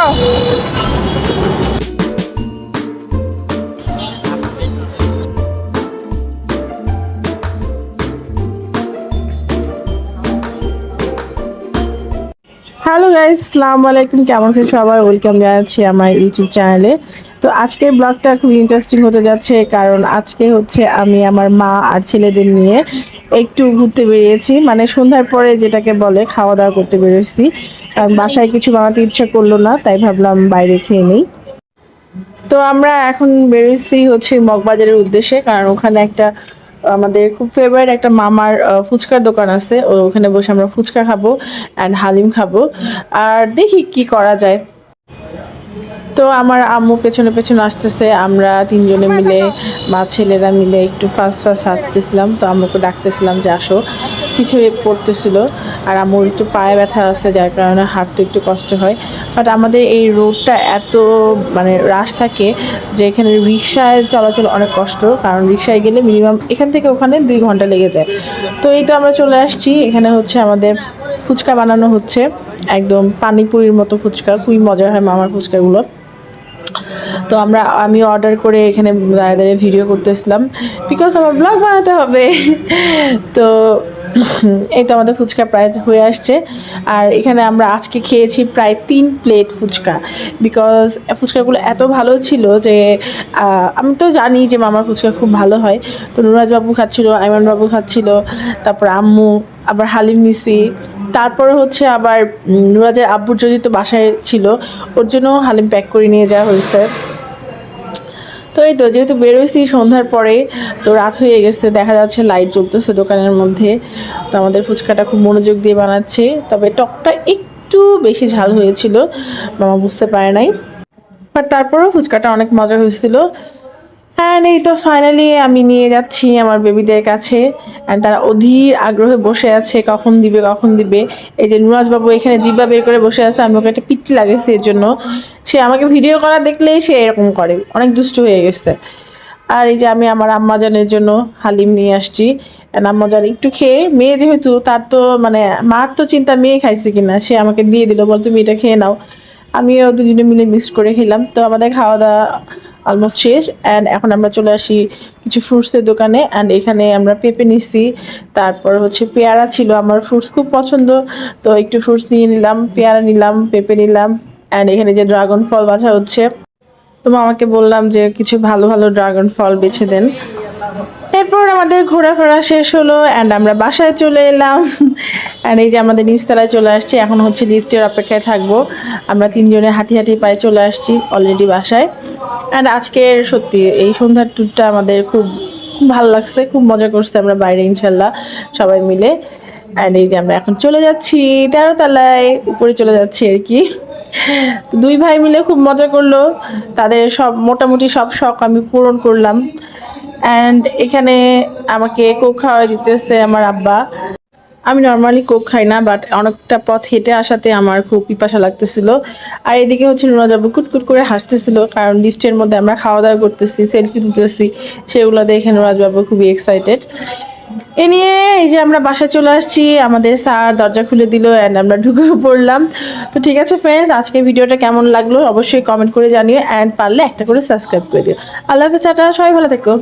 তাকাও hello guys আসসালামু আলাইকুম কেমন আছেন সবাই? ওয়েলকাম জানাচ্ছি আমার ইউটিউব চ্যানেলে তো আজকের ব্লগটা খুব ইন্টারেস্টিং হতে যাচ্ছে, কারণ আজকে হচ্ছে আমি আমার মা আর ছেলেদের নিয়ে একটু ঘুরতে বেরিয়েছি। মানে সন্ধ্যার পরে যেটাকে বলে খাওয়া দাওয়া করতে বেরিয়েছি কারণ বাসায় কিছু বানাতে ইচ্ছা করল না, তাই ভাবলাম বাইরে খেয়ে নিই। তো আমরা এখন বেরিয়েছি হচ্ছে মগবাজারের উদ্দেশ্যে, কারণ ওখানে একটা, আমাদের খুব ফেভারিট একটা মামার ফুচকার দোকান আছে। ওখানে বসে আমরা ফুচকা খাব অ্যান্ড হালিম খাব। আর দেখি কি করা যায়। তো আমার আম্মু পেছনে পেছনে আসতেছে, আমরা তিনজনে মিলে মা ছেলেরা মিলে একটু ফার্স্ট ফাস্ট হাঁটতেছিলাম, তো আম্মুকে ডাকতেছিলাম যে আসো। পিছিয়ে পড়তেছিল, আর আম্মুর একটু পায়ে ব্যথা আছে, যার কারণে হাঁটতে একটু কষ্ট হয়। বাট আমাদের এই রোডটা এত মানে রাশ থাকে যে এখানে রিক্সায় চলাচল অনেক কষ্ট, কারণ রিক্সায় গেলে মিনিমাম এখান থেকে ওখানে দুই ঘণ্টা লেগে যায়। তো এই তো আমরা চলে আসছি, এখানে হচ্ছে আমাদের ফুচকা বানানো হচ্ছে, একদম পানিপুরির মতো ফুচকা, খুবই মজার হয় মামার ফুচকাগুলো। তো আমরা, আমি অর্ডার করে এখানে দাঁড়িয়ে দাঁড়িয়ে ভিডিও করতেছিলাম। বিকজ আমার ব্লগ বানাতে হবে। তো এই তো আমাদের ফুচকা প্রায় হয়ে আসছে। আর এখানে আমরা আজকে খেয়েছি প্রায় তিন প্লেট ফুচকা। বিকজ ফুচকাগুলো এত ভালো ছিল যে আমি তো জানি যে মামার ফুচকা খুব ভালো হয়। তো নুরাজবাবু খাচ্ছিল আইমান বাবু খাচ্ছিল, তারপর আম্মু, আবার হালিম নিছি তারপরে হচ্ছে আবার নুরাজের আব্বুর যদি তো বাসায় ছিল, ওর জন্য হালিম প্যাক করে নিয়ে যাওয়া হয়েছে। তো এই তো, যেহেতু বেরোইছি সন্ধ্যার পরে, তো রাত হয়ে গেছে, দেখা যাচ্ছে লাইট জ্বলতেছে দোকানের মধ্যে। তো আমাদের ফুচকাটা খুব মনোযোগ দিয়ে বানাচ্ছে, তবে টকটা একটু বেশি ঝাল হয়েছিল, মামা বুঝতে পারে নাই। বাট তারপরেও ফুচকাটা অনেক মজা হয়েছিল। অ্যান্ড এই তো ফাইনালি আমি নিয়ে যাচ্ছি আমার বেবিদের কাছে। অ্যান্ড তারা অধীর আগ্রহে বসে আছে, কখন দিবে কখন দিবে। এই যে নুরাজ বাবু এখানে জিব্বা বের করে বসে আছে, আমি ওকে একটা পিচ্ছি লাগেছি এর জন্য। সে আমাকে ভিডিও করা দেখলেই সে এরকম করে, অনেক দুষ্ট হয়ে গেছে। আর এই যে আমি আমার আম্মাজানের জন্য হালিম নিয়ে আসছি। আম্মাজান একটু খেয়ে, মেয়ে যেহেতু, তার তো মানে মার তো চিন্তা মেয়ে খাইছে কিনা, সে আমাকে দিয়ে দিল, বল তুমি এটা খেয়ে নাও। আমিও দুজনে মিলে মিক্স করে খেলাম। তো আমাদের খাওয়া দাওয়া অলমোস্ট শেষ অ্যান্ড এখন আমরা চলে আসি কিছু ফ্রুটসের দোকানে অ্যান্ড এখানে আমরা পেঁপে নিচ্ছি তারপর হচ্ছে পেয়ারা ছিল আমার ফ্রুটস খুব পছন্দ, তো একটু ফ্রুটস নিয়ে নিলাম, পেয়ারা নিলাম, পেঁপে নিলাম অ্যান্ড এখানে যে ড্রাগন ফল বাছা হচ্ছে, তো আমাকে বললাম যে কিছু ভালো ভালো ড্রাগন ফল বেছে দেন। এরপর আমাদের ঘোরাফেরা শেষ হলো অ্যান্ড আমরা বাসায় চলে এলাম অ্যান্ড এই যে আমাদের নিচতলায় চলে আসছি, এখন হচ্ছে লিফটের অপেক্ষায় থাকব, আমরা তিনজনে হাঁটি হাঁটি পায়ে চলে আসছি অলরেডি বাসায়। অ্যান্ড আজকের সত্যি এই সন্ধ্যার ট্যুরটা আমাদের খুব ভালো লাগছে, খুব মজা করছে আমরা বাইরে ইনশাল্লাহ সবাই মিলে। অ্যান্ড এই যে আমরা এখন চলে যাচ্ছি তেরো তলায় উপরে চলে যাচ্ছি আর কি। দুই ভাই মিলে খুব মজা করল, তাদের সব মোটামুটি সব শখ আমি পূরণ করলাম। অ্যান্ড এখানে আমাকে কোক খাওয়া দিতেছে আমার আব্বা। আমি নর্মালি কোক খাই না বাট অনেকটা পথ হেঁটে আসাতে আমার খুব পিপাসা লাগতেছিল। আর এদিকে হচ্ছে নুরাজাবু কুটকুট করে হাসতেছিল, কারণ লিফটের মধ্যে আমরা খাওয়া দাওয়া করতেছি সেলফি তুলতেছি, সেগুলো দেখে নুরাজবাবু খুবই এক্সাইটেড এ নিয়ে এই যে আমরা বাসায় চলে আসছি, আমাদের স্যার দরজা খুলে দিল অ্যান্ড আমরা ঢুকে পড়লাম। তো ঠিক আছে ফ্রেন্ডস আজকে ভিডিওটা কেমন লাগল অবশ্যই কমেন্ট করে জানিও অ্যান্ড পারলে একটা করে সাবস্ক্রাইব করে দিও। আল্লাহ হাফেজ সবাই ভালো থেকো।